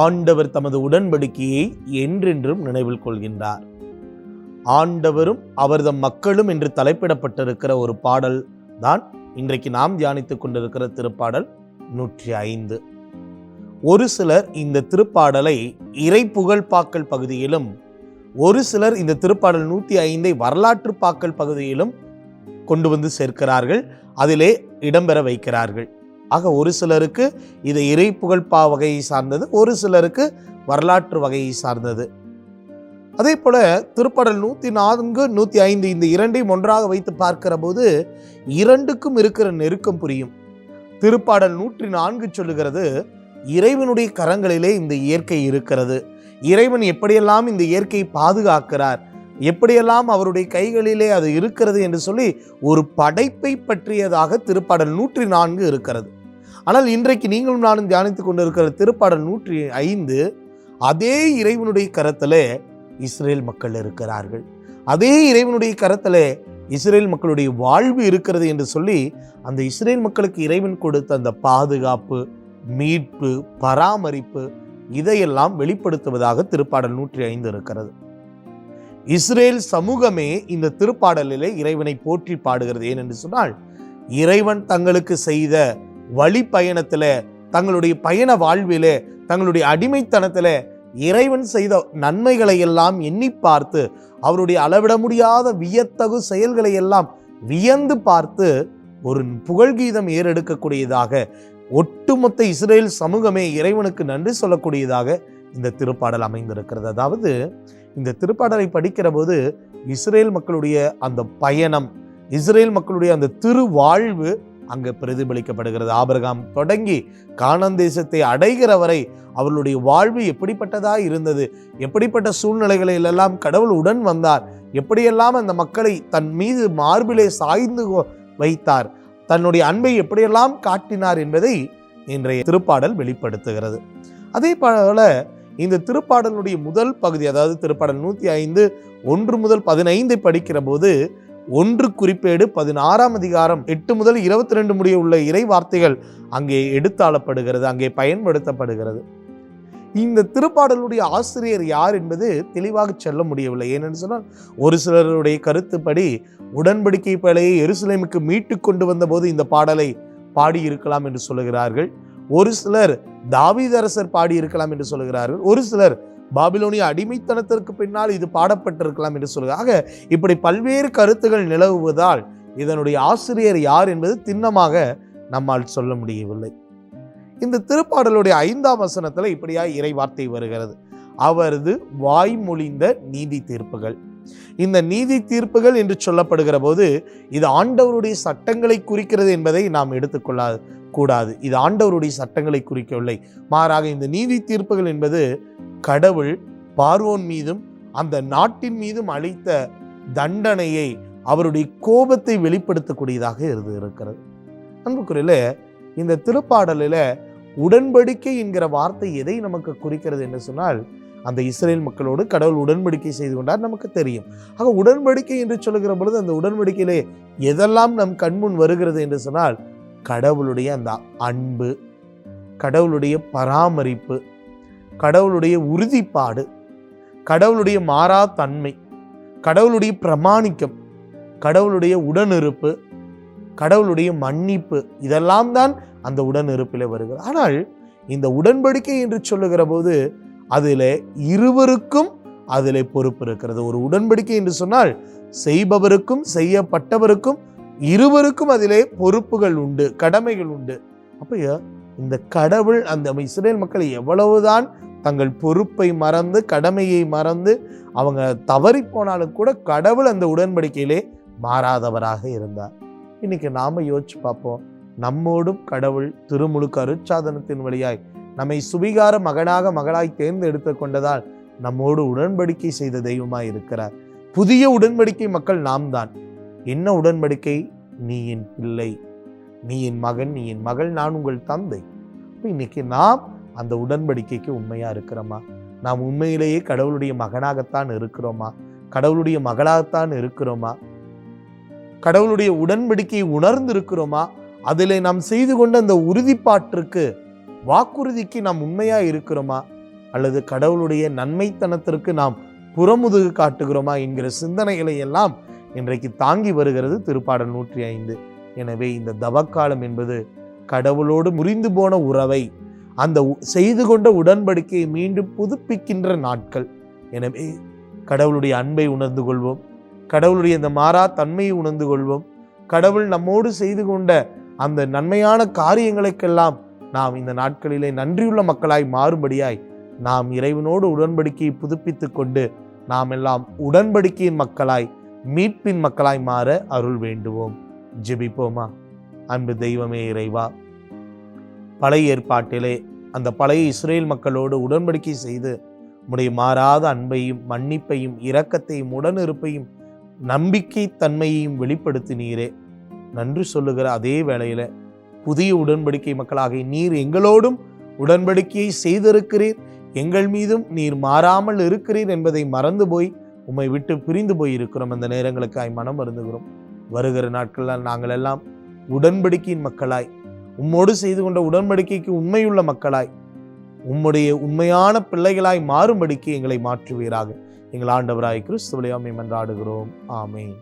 ஆண்டவர் தமது உடன்படிக்கையை என்றென்றும் நினைவில் கொள்கின்றார். ஆண்டவரும் அவர்தம் மக்களும் என்று தலைப்பிடப்பட்டிருக்கிற ஒரு பாடல் தான் இன்றைக்கு நாம் தியானித்துக் கொண்டிருக்கிற திருப்பாடல் நூற்றி ஐந்து. ஒரு சிலர் இந்த திருப்பாடலை இறை புகழ்பாக்கள் பகுதியிலும் ஒரு சிலர் இந்த திருப்பாடல் நூற்றி ஐந்தை வரலாற்று பாக்கள் பகுதியிலும் கொண்டு வந்து சேர்க்கிறார்கள் அதிலே இடம்பெற வைக்கிறார்கள். ஆக ஒரு சிலருக்கு இது இறை புகழ்பா வகையை சார்ந்தது ஒரு சிலருக்கு வரலாற்று வகையை சார்ந்தது. அதே போல திருப்படல் நூற்றி நான்கு நூற்றி ஐந்து இந்த இரண்டையும் ஒன்றாக வைத்து பார்க்கிற போது இரண்டுக்கும் இருக்கிற நெருக்கம் புரியும். திருப்பாடல் நூற்றி நான்கு சொல்லுகிறது இறைவனுடைய கரங்களிலே இந்த இயற்கை இருக்கிறது. இறைவன் எப்படியெல்லாம் இந்த இயற்கையை பாதுகாக்கிறார்? எப்படியெல்லாம் அவருடைய கைகளிலே அது இருக்கிறது? என்று சொல்லி ஒரு படைப்பை பற்றியதாக திருப்பாடல் நூற்றி நான்கு இருக்கிறது. ஆனால் இன்றைக்கு நீங்களும் நானும் தியானித்து கொண்டிருக்கிற திருப்பாடல் நூற்றி ஐந்து அதே இறைவனுடைய கரத்தில் இஸ்ரேல் மக்கள் இருக்கிறார்கள். அதே இறைவனுடைய கரத்தில் இஸ்ரேல் மக்களுடைய வாழ்வு இருக்கிறது என்று சொல்லி அந்த இஸ்ரேல் மக்களுக்கு இறைவன் கொடுத்த அந்த பாதுகாப்பு மீட்பு பராமரிப்பு இதையெல்லாம் வெளிப்படுத்துவதாக திருப்பாடல் நூற்றி ஐந்து இருக்கிறது. இஸ்ரேல் சமூகமே இந்த திருப்பாடலிலே இறைவனை போற்றி பாடுகிறது. ஏனென்று சொன்னால் இறைவன் தங்களுக்கு செய்த வழி பயணத்தில் தங்களுடைய பயண வாழ்விலே தங்களுடைய அடிமைத்தனத்திலே இறைவன் செய்த நன்மைகளை எல்லாம் எண்ணி பார்த்து அவருடைய அளவிட முடியாத வியத்தகு செயல்களை எல்லாம் வியந்து பார்த்து ஒரு புகழ்கீதம் ஏறெடுக்கக்கூடியதாக ஒட்டுமொத்த இஸ்ரேல் சமூகமே இறைவனுக்கு நன்றி சொல்லக்கூடியதாக இந்த திருப்பாடல் அமைந்திருக்கிறது. அதாவது இந்த திருப்பாடலை படிக்கிற போது இஸ்ரேல் மக்களுடைய அந்த பயணம் இஸ்ரேல் மக்களுடைய அந்த திருவாழ்வு அங்கே பிரதிபலிக்கப்படுகிறது. ஆபரகாம் தொடங்கி கானான் தேசத்தை அடைகிற வரை அவர்களுடைய வாழ்வு எப்படிப்பட்டதாக இருந்தது? எப்படிப்பட்ட சூழ்நிலைகளிலெல்லாம் கடவுள் உடன் வந்தார்? எப்படியெல்லாம் அந்த மக்களை தன் மீது மார்பிலே சாய்ந்து வைத்தார்? தன்னுடைய அன்பை எப்படியெல்லாம் காட்டினார் என்பதை இன்றைய திருப்பாடல் வெளிப்படுத்துகிறது. அதே போல இந்த திருப்பாடலுடைய முதல் பகுதி அதாவது திருப்பாடல் நூற்றி ஐந்து ஒன்று முதல் பதினைந்தை படிக்கிற போது ஒன்று குறிப்பேடு பதினாறாம் அதிகாரம் எட்டு முதல் இருபத்தி ரெண்டு முடிய உள்ள இறை வார்த்தைகள் அங்கே எடுத்தாளப்படுகிறது அங்கே பயன்படுத்தப்படுகிறது. இந்த திருப்பாடலுடைய ஆசிரியர் யார் என்பது தெளிவாக சொல்ல முடியவில்லை. ஏனென்று சொன்னால் ஒரு சிலருடைய கருத்துப்படி உடன்படிக்கை பலையை எருசலேமுக்கு மீட்டு கொண்டு வந்தபோது இந்த பாடலை பாடியிருக்கலாம் என்று சொல்லுகிறார்கள். ஒரு சிலர் தாவீதரசர் பாடியிருக்கலாம் என்று சொல்லுகிறார்கள். ஒரு சிலர் பாபிலோனிய அடிமைத்தனத்திற்கு பின்னால் இது பாடப்பட்டிருக்கலாம் என்று சொல்லுகிறார் ஆக இப்படி பல்வேறு கருத்துகள் நிலவுவதால் இதனுடைய ஆசிரியர் யார் என்பது திண்ணமாக நம்மால் சொல்ல முடியவில்லை. இந்த திருப்பாடலுடைய ஐந்தாம் வசனத்தில் இப்படியா இறை வார்த்தை வருகிறது. அவரது வாய்மொழிந்த நீதி தீர்ப்புகள். இந்த நீதி தீர்ப்புகள் என்று சொல்லப்படுகிற போது இது ஆண்டவருடைய சட்டங்களை குறிக்கிறது என்பதை நாம் எடுத்துக்கொள்ளாது கூடாது. இது ஆண்டவருடைய சட்டங்களை குறிக்கவில்லை. மாறாக இந்த நீதி தீர்ப்புகள் என்பது கடவுள் பார்வோன் மீதும் அந்த நாட்டின் மீதும் அளித்த தண்டனையை அவருடைய கோபத்தை வெளிப்படுத்தக்கூடியதாக இருந்து இருக்கிறது. அன்புக்குறையில இந்த திருப்பாடலில் உடன்படிக்கை என்கிற வார்த்தை எதை நமக்கு குறிக்கிறது என்று சொன்னால் அந்த இஸ்ரேல் மக்களோடு கடவுள் உடன்படிக்கை செய்து கொண்டார் நமக்கு தெரியும். ஆக உடன்படிக்கை என்று சொல்லுகிற பொழுது அந்த உடன்படிக்கையிலே எதெல்லாம் நம் கண்முன் வருகிறது என்று சொன்னால் கடவுளுடைய அந்த அன்பு கடவுளுடைய பராமரிப்பு கடவுளுடைய உறுதிப்பாடு கடவுளுடைய மாறா தன்மை கடவுளுடைய பிரமாணிக்கம் கடவுளுடைய உடனிருப்பு கடவுளுடைய மன்னிப்பு இதெல்லாம் தான் அந்த உடனிருப்பில் வருகிறது. ஆனால் இந்த உடன்படிக்கை என்று சொல்லுகிற போது அதில் இருவருக்கும் அதில் பொறுப்பு இருக்கிறது. ஒரு உடன்படிக்கை என்று சொன்னால் செய்பவருக்கும் செய்யப்பட்டவருக்கும் இருவருக்கும் அதிலே பொறுப்புகள் உண்டு கடமைகள் உண்டு. அப்போ இந்த கடவுள் அந்த இஸ்ரேல் மக்கள் எவ்வளவுதான் தங்கள் பொறுப்பை மறந்து கடமையை மறந்து அவங்க தவறி போனாலும் கூட கடவுள் அந்த உடன்படிக்கையிலே மாறாதவராக இருந்தார். இன்னைக்கு நாம யோசிச்சு பார்ப்போம். நம்மோடும் கடவுள் திருமுழுக்கு அருட்சாதனத்தின் வழியாய் நம்மை சுபிகார மகனாக மகளாய் தேர்ந்தெடுத்து கொண்டதால் நம்மோடு உடன்படிக்கை செய்த தெய்வமாய் இருக்கிறார். புதிய உடன்படிக்கை மக்கள் நாம் தான் என்ன உடன்படிக்கை? நீ என் பிள்ளை. நீ என் மகன் நீ என் மகள் நான் உங்கள் தந்தை. இன்னைக்கு நாம் அந்த உடன்படிக்கைக்கு உண்மையாக இருக்கிறோமா? நாம் உண்மையிலேயே கடவுளுடைய மகனாகத்தான் இருக்கிறோமா? கடவுளுடைய மகளாகத்தான் இருக்கிறோமா? கடவுளுடைய உடன்படிக்கையை உணர்ந்து இருக்கிறோமா அதில் நாம் செய்து கொண்ட அந்த உறுதிப்பாட்டிற்கு வாக்குறுதிக்கு நாம் உண்மையாக இருக்கிறோமா? அல்லது கடவுளுடைய நன்மைத்தனத்திற்கு நாம் புறமுதுகு காட்டுகிறோமா? என்கிற சிந்தனைகளை எல்லாம் இன்றைக்கு தாங்கி வருகிறது திருப்பாடல் நூற்றி ஐந்து. எனவே இந்த தவக்காலம் என்பது கடவுளோடு முறிந்து போன உறவை அந்த செய்து கொண்ட உடன்படிக்கையை மீண்டும் புதுப்பிக்கின்ற நாட்கள். எனவே கடவுளுடைய அன்பை உணர்ந்து கொள்வோம். கடவுளுடைய இந்த மாறா தன்மையை உணர்ந்து கொள்வோம். கடவுள் நம்மோடு செய்து கொண்ட அந்த நன்மையான காரியங்களுக்கெல்லாம் நாம் இந்த நாட்களிலே நன்றியுள்ள மக்களாய் மாறும்படியாய் நாம் இறைவனோடு உடன்படிக்கையை புதுப்பித்துக் கொண்டு நாம் எல்லாம் உடன்படிக்கையின் மக்களாய் மீட்பின் மக்களாய் மாற அருள் வேண்டுவோம். ஜெபிப்போமா? அன்பு தெய்வமே இறைவா பழைய ஏற்பாட்டிலே அந்த பழைய இஸ்ரேல் மக்களோடு உடன்படிக்கை செய்து உம்முடைய மாறாத அன்பையும் மன்னிப்பையும் இரக்கத்தையும் உடனிருப்பையும் நம்பிக்கை தன்மையையும் வெளிப்படுத்தினீரே. நன்றி சொல்லுகிற அதே வேளையில் புதிய உடன்படிக்கை மக்களாக நீர் எங்களோடும் உடன்படிக்கையை செய்திருக்கிறீர். எங்கள் மீதும் நீர் மாறாமல் இருக்கிறீர் என்பதை மறந்து போய் உம்மை விட்டு பிரிந்து போய் இருக்கிறோம் அந்த நேரங்களுக்காய் மனம் மருந்துகிறோம் வருகிற நாட்களில் நாங்கள் எல்லாம் உடன்படிக்கையின் மக்களாய் உம்மோடு செய்து கொண்ட உடன்படிக்கைக்கு உண்மையுள்ள மக்களாய் உம்முடைய உண்மையான பிள்ளைகளாய் மாறும்படிக்கு எங்களை மாற்றுவீராக. எங்கள் ஆண்டவராய் கிறிஸ்துவலையாமை மன்றாடுகிறோம் ஆமேன்.